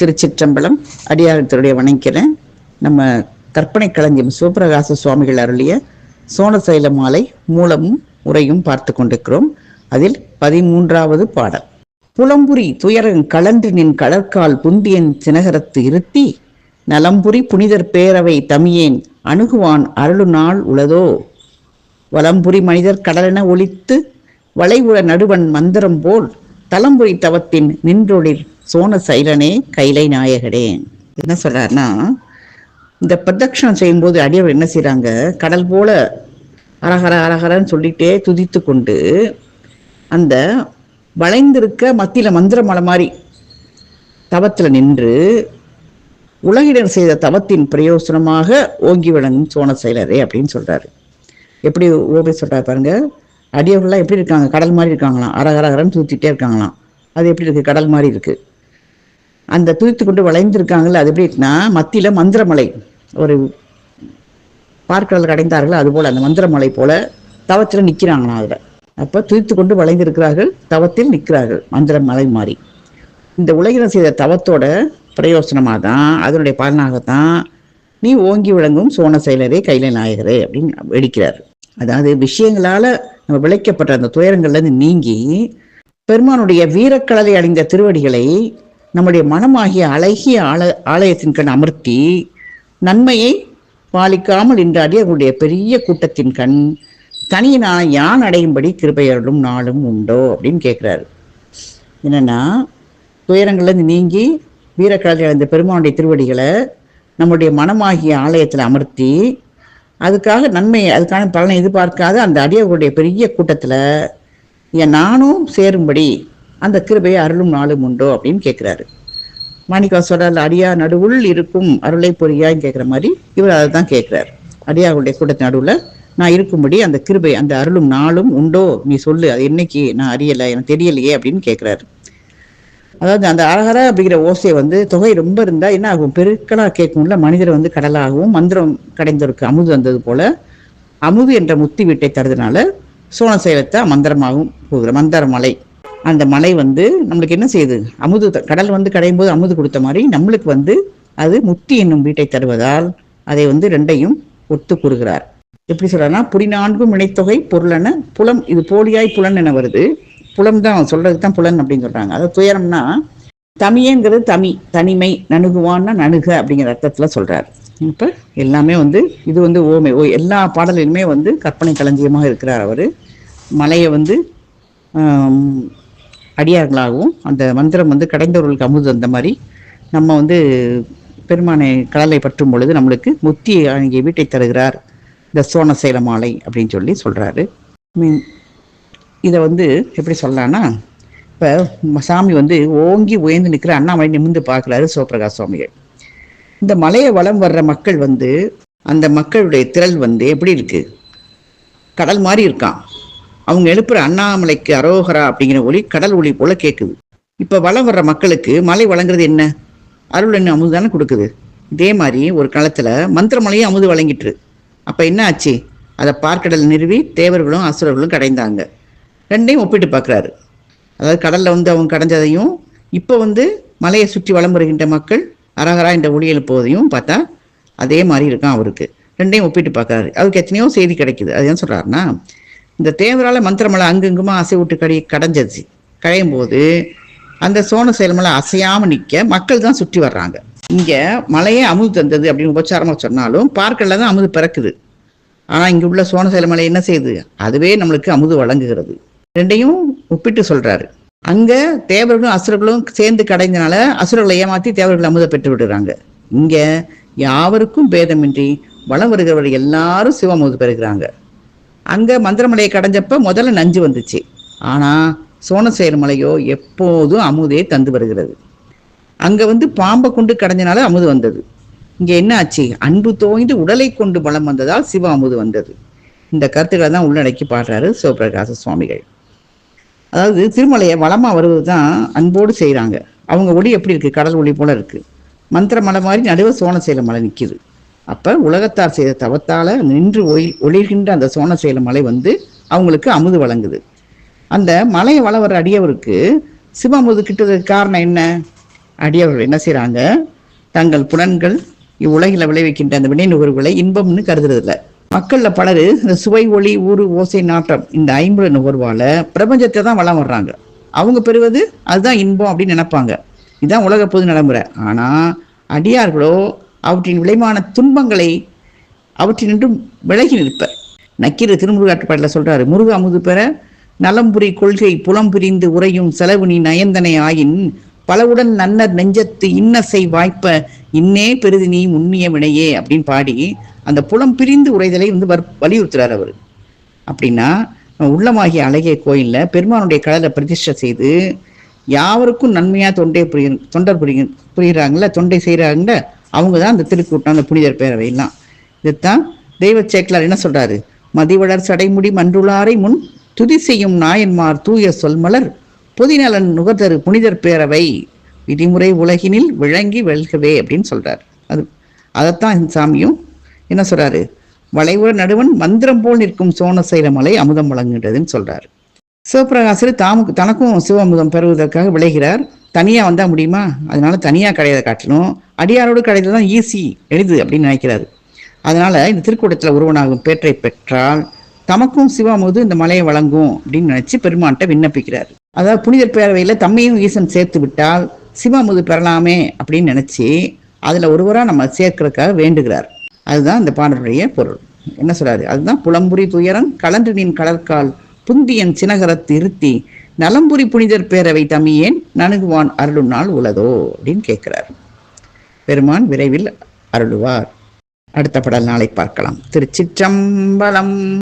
திருச்சிற்றம்பலம் அடியாரத்துடைய வணங்கிறேன் நம்ம கற்பனை களஞ்சியம் சிவபிரகாச சுவாமிகள் அருளிய சோனசைல மாலை மூலமும் உரையும் பார்த்து கொண்டிருக்கிறோம். அதில் பதிமூன்றாவது பாடல். புலம்புரி துயரங் கலன்று நின் கடற்கால் புந்தியன் சினகரத்து இருத்தி நலம்புரி புனிதர் பேரவை தமியேன் அணுகுவான் அருளு நாள் உளதோ. வலம்புரி மனிதர் கடலென ஒழித்து வளைவுற நடுவன் மந்திரம் போல் தலம்புரி தவத்தின் நின்றொழில் சோன சைலனே கைலை நாயகனே. என்ன சொல்றாருன்னா இந்த பிரதட்சணம் செய்யும்போது அடியவர் என்ன செய்கிறாங்க கடல் போல அரகர அரகரன்னு சொல்லிட்டே துதித்து கொண்டு அந்த வளைந்திருக்க மத்தியில மந்திரமலை மாதிரி தவத்தில் நின்று உலகினர் செய்த தவத்தின் பிரயோசனமாக ஓங்கி விளங்கும் சோன செயலரே அப்படின்னு சொல்கிறாரு எப்படி ஓபி சொல்கிறார் பாருங்க. அடியவர்கள்லாம் எப்படி இருக்காங்க? கடல் மாதிரி இருக்காங்களாம். அரகரகரன்னு தூத்திட்டே இருக்காங்களாம். அது எப்படி இருக்குது கடல் மாதிரி இருக்குது அந்த தூத்து கொண்டு வளைந்திருக்காங்களே அது எப்படி மத்தியில் மந்திரமலை. ஒரு பார்க்கடல் கடைந்தார்கள் அதுபோல் அந்த மந்திரமலை போல தவத்தில் நிற்கிறாங்களாம் அதில். அப்போ துய்த்து கொண்டு வளைந்திருக்கிறார்கள் தவத்தில் நிற்கிறார்கள் மந்திரமலை மாறி. இந்த உலகினர் செய்த தவத்தோட பிரயோசனமாக தான் அதனுடைய பலனாகத்தான் நீ ஓங்கி விளங்கும் சோன செயலரே கையில நாயகரே அப்படின்னு வெடிக்கிறார். அதாவது விஷயங்களால் நம்ம விளைக்கப்பட்ட அந்த துயரங்கள்லேருந்து நீங்கி பெருமானுடைய வீரக்கடலை அடைந்த திருவடிகளை நம்முடைய மனமாகிய அழகிய ஆல ஆலயத்தின் கண் அமர்த்தி நன்மையை பாலிக்காமல் இன்று அவருடைய பெரிய கூட்டத்தின் கண் தனியனான யான் அடையும்படி கிருபையருளும் நாளும் உண்டோ அப்படின்னு கேட்குறாரு என்னென்னா துயரங்கள்லேருந்து நீங்கி வீரக்கடலை அடைந்த பெருமானுடைய திருவடிகளை நம்முடைய மனமாகிய ஆலயத்தில் அமர்த்தி அதுக்காக நன்மையை அதுக்கான பலனை எதிர்பார்க்காத அந்த அடியவர்களுடைய பெரிய கூட்டத்தில் என் நானும் சேரும்படி அந்த கிருபையை அருளும் நாளும் உண்டோ அப்படின்னு கேட்குறாரு மாணிக்கா சொல்றாரு அடியா நடுவுள் இருக்கும் அருளை பொறியான்னு கேட்குற மாதிரி இவர் அதை தான் கேட்குறாரு அடியாவுடைய கூட நடுவில் நான் இருக்கும்படி அந்த கிருபை அந்த அருளும் நாளும் உண்டோ? நீ சொல்லு அது என்னைக்கு? நான் அறியலை எனக்கு தெரியலையே அப்படின்னு கேட்குறாரு அதாவது அந்த அரகர அப்படிங்கிற ஓசை வந்து தொகை ரொம்ப இருந்தால் என்ன ஆகும்? பெருக்களாக கேட்கும்ல மனிதர் வந்து கடலாகவும் மந்திரம் கடைந்தவருக்கு அமுது வந்தது போல அமுது என்ற முத்தி வீட்டை தருதுனால சோழ சேலத்தை மந்திரமாகவும் போகிற மந்திர மலை அந்த மலை வந்து நம்மளுக்கு என்ன செய்யுது? அமுது கடல் வந்து கடையும் போது அமுது கொடுத்த மாதிரி நம்மளுக்கு வந்து அது முத்தி என்னும் வீட்டை தருவதால் அதை வந்து ரெண்டையும் ஒத்து கூறுகிறார். எப்படி சொல்றாருன்னா புடிநான்கும் இணைத்தொகை பொருளென புலம் இது போலியாய் புலன் என வருது. புலம் தான் சொல்றதுக்கு தான் புலன் அப்படின்னு சொல்றாங்க. அதாவது துயரம்னா தமியங்கிறது தமி தனிமை நணுகுவான்னா நணுக அப்படிங்கிற அர்த்தத்துல சொல்றாரு. இப்போ எல்லாமே வந்து இது வந்து ஓமை ஓ எல்லா பாடலிலுமே வந்து கற்பனை களஞ்சியமாக இருக்கிறார் அவர். மலையை வந்து அடியார்களாகவும் அந்த மந்திரம் வந்து கடைந்தவர்களுக்கு அமுது அந்த மாதிரி நம்ம வந்து பெருமானை கடலை பற்றும் பொழுது நம்மளுக்கு முத்தி அங்கே வீட்டை தருகிறார் இந்த சோனசேல மாலை அப்படின்னு சொல்லி சொல்கிறாரு மீன் இதை வந்து எப்படி சொல்லலாம்னா இப்போ சாமி வந்து ஓங்கி உயர்ந்து நிற்கிற அண்ணாமலை நிமிர்ந்து பார்க்குறாரு சிவபிரகாஷ் சுவாமிகள். இந்த மலையை வளம் வர்ற மக்கள் வந்து அந்த மக்களுடைய திரள் வந்து எப்படி இருக்குது கடல் மாதிரி இருக்கான் அவங்க எழுப்புற அண்ணாமலைக்கு அரோகரா அப்படிங்கிற ஒளி கடல் ஒளி போல கேட்குது இப்போ வலம் வர்ற மக்களுக்கு மலை வழங்குறது என்ன? அருள் என்ன அமுது தானே கொடுக்குது. இதே மாதிரி ஒரு காலத்தில் மந்திரமலையும் அமுது வழங்கிட்டு. அப்போ என்ன ஆச்சு? அதை பார்க்கடல் நிறுவி தேவர்களும் அசுரர்களும் கடைந்தாங்க. ரெண்டையும் ஒப்பிட்டு பார்க்குறாரு அதாவது கடலில் வந்து அவங்க கடைஞ்சதையும் இப்போ வந்து மலையை சுற்றி வளம் வருகின்ற மக்கள் அரகரா என்ற ஒளி எழுப்புவதையும் பார்த்தா அதே மாதிரி இருக்கான் அவருக்கு. ரெண்டையும் ஒப்பிட்டு பார்க்குறாரு அவருக்கு எத்தனையோ செய்தி கிடைக்குது. அது என்ன சொல்கிறாருன்னா இந்த தேவரால மந்திரமலை அங்குங்குமா அசை விட்டு கடி கடைஞ்சிருச்சு கடையும் போது அந்த சோன செயல்மலை அசையாமல் நிற்க மக்கள் தான் சுற்றி வர்றாங்க. இங்கே மலையே அமுது தந்தது அப்படின்னு உபச்சாரமாக சொன்னாலும் பார்க்கல தான் அமுது பிறக்குது. ஆனால் இங்கே உள்ள சோன செயல்மலை என்ன செய்யுது? அதுவே நம்மளுக்கு அமுது வழங்குகிறது. ரெண்டையும் ஒப்பிட்டு சொல்றாரு. அங்க தேவர்களும் அசுரர்களும் சேர்ந்து கடைஞ்சனால அசுரர்களை ஏமாத்தி தேவர்கள் அமுத பெற்று விடுறாங்க. இங்க யாவருக்கும் பேதமின்றி வளம் வருகிறவர்கள் எல்லாரும் சிவமுது பெறுகிறாங்க. அங்க மந்திரமலையை கடைஞ்சப்ப முதல்ல நஞ்சு வந்துச்சு. ஆனா சோனசேர் மலையோ எப்போதும் அமுதே தந்து வருகிறது. அங்க வந்து பாம்பை கொண்டு கடைஞ்சனால அமுது வந்தது. இங்க என்ன ஆச்சு? அன்பு தோய்ந்து உடலை கொண்டு பலம் வந்ததால் சிவ அமுது வந்தது. இந்த கருத்துக்களை தான் உள்ளடக்கி பாடுறாரு சிவபிரகாச சுவாமிகள். அதாவது திருமலையை வளமா வருவது தான் அன்போடு செய்கிறாங்க அவங்க ஒளி எப்படி இருக்கு? கடல் ஒளி போல இருக்கு. மந்திர மலை மாதிரி நடுவே சோனசேல மலை நிற்கிது அப்ப உலகத்தார் செய்த தவத்தால நின்று ஒளி ஒளிர்கின்ற அந்த சோனசேல மலை வந்து அவங்களுக்கு அமுது வழங்குது. அந்த மலையை வள அடியவருக்கு சிவமுது கிட்டதுக்கு காரணம் என்ன? அடியவர்கள் என்ன செய்கிறாங்க தங்கள் புலன்கள் இவ்வுலகில் விளைவிக்கின்ற அந்த வினை நுகர்வுகளை இன்பம்னு கருதுறதில்ல. மக்களில் பலர் இந்த சுவை ஒளி ஊறு ஓசை நாட்டம் இந்த ஐம்பது நுகர்வால பிரபஞ்சத்தை தான் வளம் வர்றாங்க. அவங்க பெறுவது அதுதான் இன்பம் அப்படின்னு நினைப்பாங்க. இதுதான் உலக பொது நடைமுறை. ஆனால் அடியார்களோ அவற்றின் விளைவான துன்பங்களை அவற்றினின்றும் விலகி நிற்பர். நக்கீர திருமுருகாட்டுப்பாட்டில் சொல்றாரு முருக அமுது பெற நலம்புரி கொள்கை புலம் பிரிந்து உறையும் செலவு நீ நயந்தனை ஆயின் பலவுடன் நன்னர் நெஞ்சத்து இன்னசை வாய்ப்ப இன்னே பெருதி நீ உண்மைய வினையே அப்படின்னு பாடி அந்த புலம் பிரிந்து உரைதலை வந்து வர்- வலியுறுத்துறார் அவர். அப்படின்னா உள்ளமாகிய அழகிய கோயிலில் பெருமானுடைய கடலை பிரதிஷ்டை செய்து யாவருக்கும் நன்மையா தொண்டை புரிய தொண்டர் புரிய புரியுறாங்கல்ல தொண்டை செய்கிறாங்கல்ல அவங்க தான் அந்த திருக்கூட்டம் அந்த புனிதர் பேரவையெல்லாம். இதுதான் தெய்வ சேக்கலார் என்ன சொல்றாரு? மதிவளர் சடைமுடி மன்றுளாரை முன் துதி செய்யும் நாயன்மார் தூய சொல்மலர் பொதிநலன் நுகர்தரு புனிதர் பேரவை விதிமுறை உலகினில் விளங்கி வெல்கவே அப்படின்னு சொல்றார். அது அதைத்தான் சாமியும் என்ன சொல்றாரு? வளைவுற நடுவன் மந்திரம் போல் நிற்கும் சோனசைல மலை அமுதம் வழங்குகின்றதுன்னு சொல்றாரு. சிவபிரகாசர் தாமுக்கு தனக்கும் சிவஅமுதம் பெறுவதற்காக விளைகிறார். தனியாக வந்தால் முடியுமா? அதனால தனியாக கிடையாத காட்டணும். அடியாரோடு கடையில் தான் ஈஸி எளிது அப்படின்னு நினைக்கிறாரு. அதனால இந்த திருக்கூட்டத்தில் உருவனாகும் பேற்றை பெற்றால் தமக்கும் சிவாமுது இந்த மலையை வழங்கும் அப்படின்னு நினைச்சு பெருமான்கிட்ட விண்ணப்பிக்கிறார். அதாவது புனிதர் பேரவையில் தம்மையும் ஈசன் சேர்த்து விட்டால் சிவாமுது பெறலாமே அப்படின்னு நினைச்சு அதில் ஒருவராக நம்ம சேர்க்கிறதுக்காக வேண்டுகிறார். அதுதான் இந்த பாடலுடைய பொருள். என்ன சொல்றாரு? அதுதான் புலம்புரி துயரன் கலன்று நின் கடற்கால் புந்தியன் சினகரத்து இருத்தி நலம்புரி புனிதர் பேரவை தமியேன் நணுகுவான் அருளும் நாள் உளதோ அப்படின்னு கேட்கிறார். பெருமான் விரைவில் அருளுவார். அடுத்த படல் நாளை பார்க்கலாம். திருச்சிற்றம்பலம்.